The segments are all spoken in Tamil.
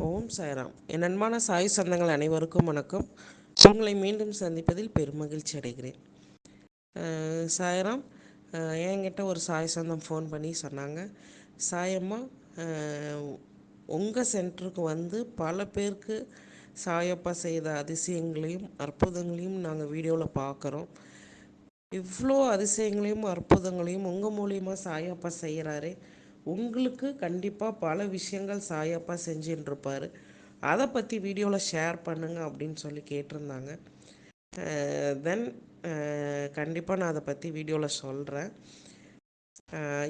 ஓம் சாய்ராம். என் அன்பான சாய் சொந்தங்கள் அனைவருக்கும் வணக்கம். உங்களை மீண்டும் சந்திப்பதில் பெருமகிழ்ச்சி அடைகிறேன். சாய்ராம் என்கிட்ட ஒரு சாய் சொந்தம் ஃபோன் பண்ணி சொன்னாங்க? சாயம்மா உங்கள் சென்டருக்கு வந்து பல பேருக்கு சாயப்பா செய்த அதிசயங்களையும் அற்புதங்களையும் நாங்கள் வீடியோவில் பார்க்குறோம் இவ்வளோ அதிசயங்களையும் அற்புதங்களையும் உங்கள் மூலியமாக சாயப்பா செய்கிறாரே உங்களுக்கு கண்டிப்பாக பல விஷயங்கள் சாயப்பா செஞ்சுட்டுருப்பார் அதை பற்றி வீடியோவில் ஷேர் பண்ணுங்க அப்படின்னு சொல்லி கேட்டிருந்தாங்க தென் கண்டிப்பாக நான் அதை பற்றி வீடியோவில் சொல்கிறேன்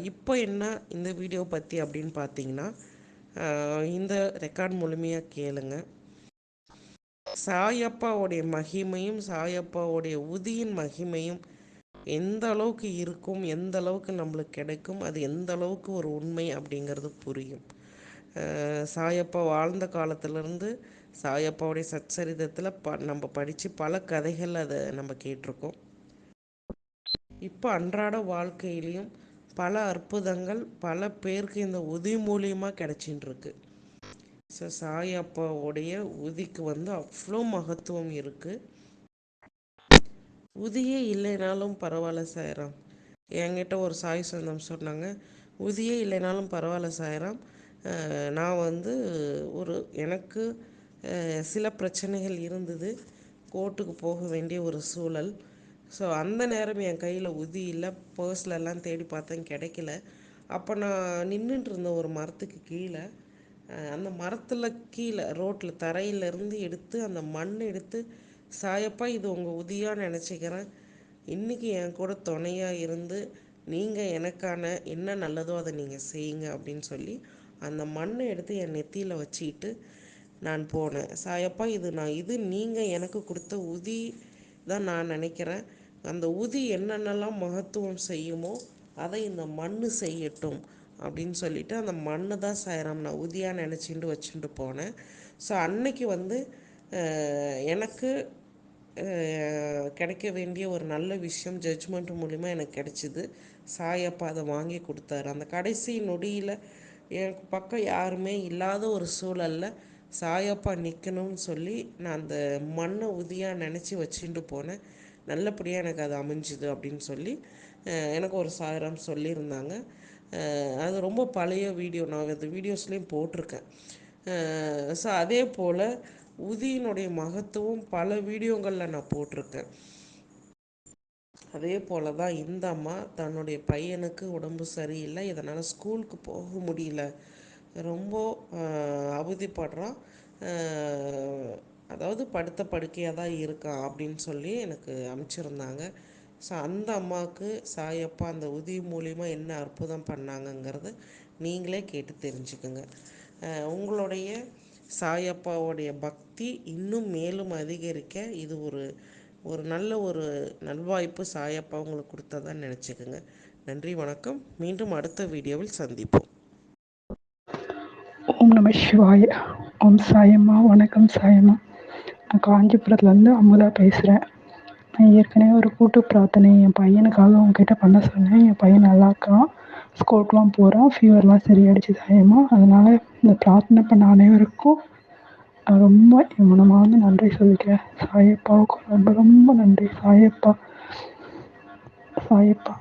இப்போ என்ன இந்த வீடியோ பற்றி அப்படின்னு பார்த்தீங்கன்னா இந்த ரெக்கார்ட் முழுமையாக கேளுங்க. சாயப்பாவுடைய மகிமையும் சாயப்பாவுடைய உதியின் மகிமையும் எந்த அளவுக்கு இருக்கும் எந்த அளவுக்கு நம்மளுக்கு கிடைக்கும் அது எந்த அளவுக்கு ஒரு உண்மை அப்படிங்கிறது புரியும். சாயப்பா வாழ்ந்த காலத்திலேருந்து சாயப்பாவுடைய சச்சரிதத்தில் ப நம்ம படித்து பல கதைகள் அதை நம்ம கேட்டிருக்கோம். இப்போ அன்றாட வாழ்க்கையிலையும் பல அற்புதங்கள் பல பேருக்கு இந்த உதவி மூலியமாக கிடைச்சின்னு ஸோ சாயப்பாவுடைய உதிக்கு வந்து அவ்வளோ மகத்துவம் இருக்குது உதியே இல்லைனாலும் பரவாயில்ல சாயராம். என்கிட்ட ஒரு சாய் சொந்தம் சொன்னாங்க. உதியே இல்லைனாலும் பரவாயில்ல சாயராம். நான் வந்து ஒரு எனக்கு சில பிரச்சனைகள் இருந்தது. கோர்ட்டுக்கு போக வேண்டிய ஒரு சூழல். ஸோ அந்த நேரம் என் கையில் உதி இல்லை. பர்ஸ்லெல்லாம் தேடி பார்த்தேன். கிடைக்கல. அப்போ நான் நின்றுட்டு இருந்த ஒரு மரத்துக்கு கீழே அந்த மரத்தில் கீழே ரோட்டில் தரையிலேருந்து எடுத்து அந்த மண் எடுத்து சாயப்பா இது உங்கள் உதியாக நினச்சிக்கிறேன். இன்றைக்கி என் கூட துணையாக இருந்து நீங்கள் எனக்கான என்ன நல்லதோ அதை நீங்கள் செய்யுங்க அப்படின்னு சொல்லி அந்த மண்ணை எடுத்து என் நெத்தியில் வச்சுக்கிட்டு நான் போனேன். சாயப்பா இது நான் இது நீங்கள் எனக்கு கொடுத்த உதி தான் நான் நினைக்கிறேன். அந்த உதி என்னென்னலாம் மகத்துவம் செய்யுமோ அதை இந்த மண் செய்யட்டும் அப்படின்னு சொல்லிட்டு அந்த மண்ணு தான் சாயராம் நான் உதியாக நினச்சிட்டு வச்சுட்டு போனேன். ஸோ அன்னைக்கு வந்து எனக்கு கிடைக்க வேண்டிய ஒரு நல்ல விஷயம் ஜட்ஜ்மெண்ட் மூலிமா எனக்கு கிடைச்சிது. சாயப்பா அதை வாங்கி கொடுத்தாரு. அந்த கடைசி நொடியில் எனக்கு பக்கம் யாருமே இல்லாத ஒரு சூழலில் சாயப்பா நிற்கணும்னு சொல்லி நான் அந்த மண்ணை உதியாக நினச்சி வச்சுட்டு போனேன். நல்லபடியாக எனக்கு அது அமைஞ்சுது அப்படின்னு சொல்லி எனக்கு ஒரு சாயரம் சொல்லியிருந்தாங்க. அது ரொம்ப பழைய வீடியோ. நான் அந்த வீடியோஸ்லேயும் போட்டிருக்கேன். ஸோ அதே போல் உதியினுடைய மகத்துவம் பல வீடியோங்களில் நான் போட்டிருக்கேன். அதே போல் தான் இந்த அம்மா தன்னுடைய பையனுக்கு உடம்பு சரியில்லை. இதனால் ஸ்கூலுக்கு போக முடியல. ரொம்ப அவதிப்படுறான் அதாவது படுத்த படுக்கையாக தான் இருக்கான் அப்படின்னு சொல்லி எனக்கு அனுப்பிச்சிருந்தாங்க ஸோ அந்த அம்மாவுக்கு சாயப்பா அந்த உதவி மூலிமா என்ன அற்புதம் பண்ணாங்கங்கிறது நீங்களே கேட்டு தெரிஞ்சுக்குங்க. உங்களுடைய சாயப்பாவுடைய பக்தி இன்னும் மேலும் அதிகரிக்க இது ஒரு ஒரு நல்ல ஒரு நல்வாய்ப்பு சாயப்பா உங்களுக்கு கொடுத்ததா நினச்சிக்கோங்க. நன்றி வணக்கம். மீண்டும் அடுத்த வீடியோவில் சந்திப்போம். ஓம் நம சிவாய. ஓம் சாயம்மா. வணக்கம் சாயம்மா. நான் காஞ்சிபுரத்துலேருந்து அமுதா பேசுகிறேன் நான் ஏற்கனவே ஒரு கூட்டு பிரார்த்தனை என் பையனுக்காக உங்ககிட்ட பண்ண சொன்னேன். என் பையன் நல்லா இருக்கான். ஸ்கூலுக்குலாம் போகிறான் ஃபீவர்லாம் சரியாயிடுச்சு சாயம்மா அதனால் இந்த பிரார்த்தனை பண்ண அனைவருக்கும் நான் ரொம்ப என் மனமார்ந்து நன்றி சொல்லிக்கிறேன் சாயப்பாவுக்கும் ரொம்ப ரொம்ப நன்றி. சாயப்பா. சாயப்பா.